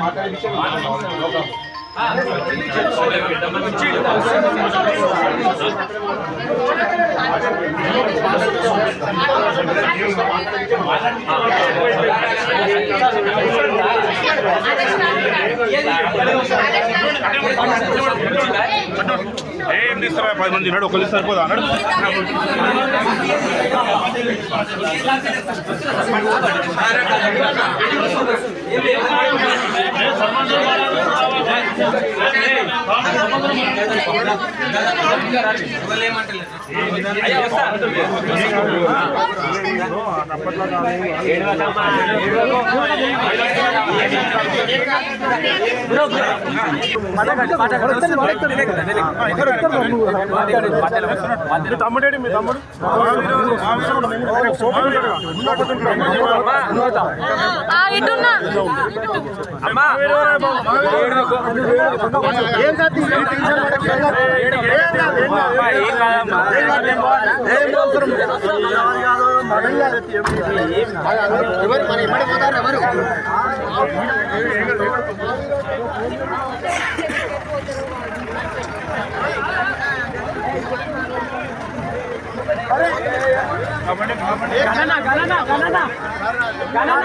మాట్లాడి. ఏం తీస్తారా పది మంది ఉన్నాడు ఒకళ్ళు సరిపోదా అన్నాడు మీ తమ్ముడేడి మీ తమ్ముడు అమ్మా ఏం సార్ ఎవరు మరి ఇమ్మడి పోతారు ఎవరు గణన గణన గణన గణన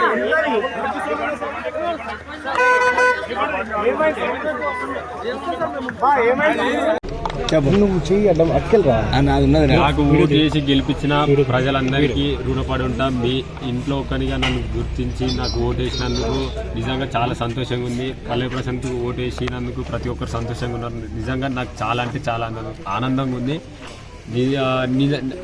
ఆ, ఇటున్నా నాకు ఓటు చేసి గెలిపించిన ప్రజలందరికీ రుణపడి ఉంటాం మీ ఇంట్లో ఒకనిగా నన్ను గుర్తించి నాకు ఓటు వేసినందుకు నిజంగా చాలా సంతోషంగా ఉంది. పల్లె ప్రశాంత్ ఓటు వేసినందుకు ప్రతి ఒక్కరు సంతోషంగా ఉన్నారు. నిజంగా నాకు చాలా అంటే చాలా ఆనందం ఆనందంగా ఉంది.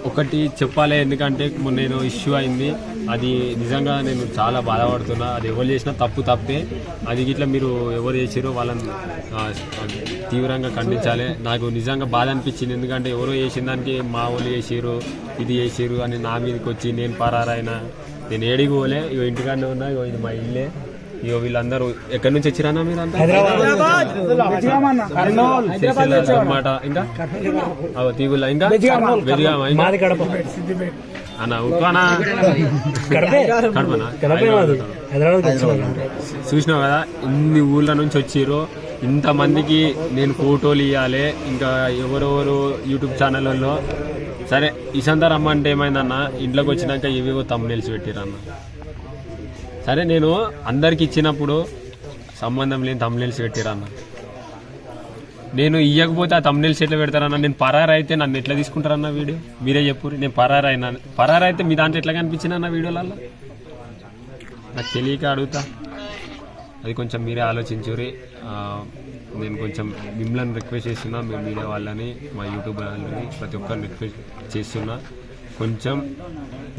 ఒకటి చెప్పాలి ఎందుకంటే నేను ఇష్యూ అయింది. అది నిజంగా నేను చాలా బాధపడుతున్నా. అది ఎవరు చేసినా తప్పు తప్పే. అది ఇట్లా మీరు ఎవరు చేసారో వాళ్ళని తీవ్రంగా ఖండించాలి. నాకు నిజంగా బాధ అనిపించింది. ఎందుకంటే ఎవరో చేసిన దానికి మా వాళ్ళు చేసారు ఇది చేసారు అని నా మీదకి వచ్చి నేను పరారైనా. నేను ఏడికి పోలే. ఇగో ఇంటికాడనే ఉన్నా. ఇగో ఇది మా ఇల్లే. ఇగో వీళ్ళందరూ ఎక్కడి నుంచి వచ్చిరానా మీరు అనమాట ఇంకా అవ తీగుల ఇంకా అన్న చూసినావు కదా ఇన్ని ఊళ్ళ నుంచి వచ్చిర్రు. ఇంతమందికి నేను ఫోటోలు ఇవ్వాలి ఇంకా ఎవరెవరు యూట్యూబ్ ఛానళ్ళలో. సరే ఇసంతా రమ్మంటే ఏమైందన్న? ఇంట్లోకి వచ్చినాక ఇవేవో తమ్మునేల్సి పెట్టిరన్న. సరే నేను అందరికి ఇచ్చినప్పుడు సంబంధం లేని తమ్మునేల్సి పెట్టిరన్న నేను ఇయ్యకపోతే ఆ తమ్మునేల్సి ఎట్లా పెడతారన్న? నేను పరారు అయితే నన్ను ఎట్లా తీసుకుంటారన్న వీడియో? మీరే చెప్పు నేను పరారు అయినా పరారు అయితే మీ దాంట్లో ఎట్లా కనిపించిన అన్న వీడియోలలో నాకు తెలియక అడుగుతా. అది కొంచెం మీరే ఆలోచించురి నేను కొంచెం మిమ్మల్ని రిక్వెస్ట్ చేస్తున్నా. మీ మీడియా వాళ్ళని మా యూట్యూబ్ వాళ్ళని ప్రతి ఒక్కరిని రిక్వెస్ట్ చేస్తున్నా. కొంచెం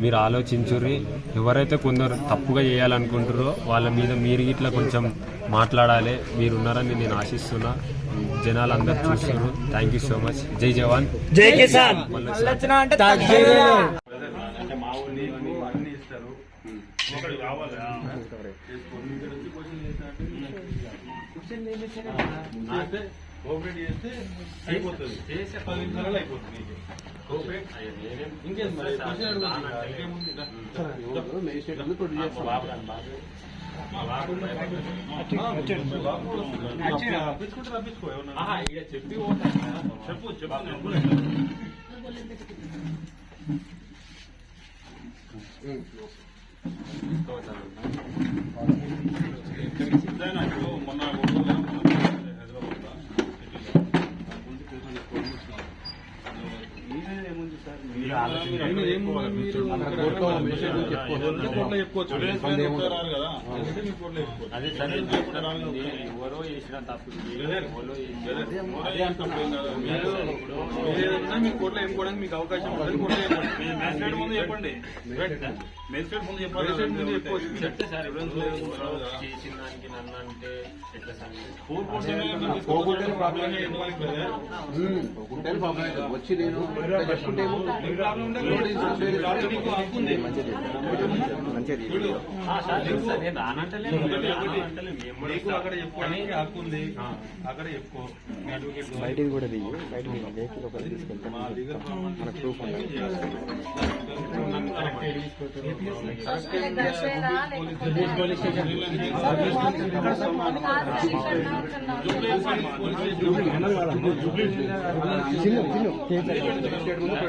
మీరు ఆలోచించుర్రి. ఎవరైతే కొందరు తప్పుగా చేయాలనుకుంటారో వాళ్ళ మీద మీరు ఇట్లా కొంచెం మాట్లాడాలి. మీరు ఉన్నారని నేను ఆశిస్తున్నా. జనాలు అందరు చూస్తున్నారు. థ్యాంక్ యూ సో మచ్ జై జవాన్. జై కిసాన్. అంటే కోఆపరేట్ చేస్తే అయిపోతుంది పది నిమిషాలలో అయిపోతుంది నీకు. ఇంకేం మరి క్వశ్చన్ అడుగుతున్నా. ఇంకేముంది? దా. even in ఎవరో చేసిన తప్పు మీ కోర్టులో చెప్పుకోవడానికి మీకు అవకాశం మెజిస్ట్రేట్ ముందు చెప్పండి. మెజిస్ట్రేట్ ముందు చెప్పాలి ముందు చెప్పవచ్చు చెప్తే సార్ ఎవరో చేసిన దానికి నన్ను అంటే ఎట్లా సార్? వచ్చి నేను చెప్పుకుంటే బయటిది కూడా దిగి బయట వెహికల్ ఒకటి తీసుకెళ్తాం మా లీగల్ ఫామ్ అంతా మనకు ప్రూఫ్ ఉంది పోలీస్ చిన్న చిన్న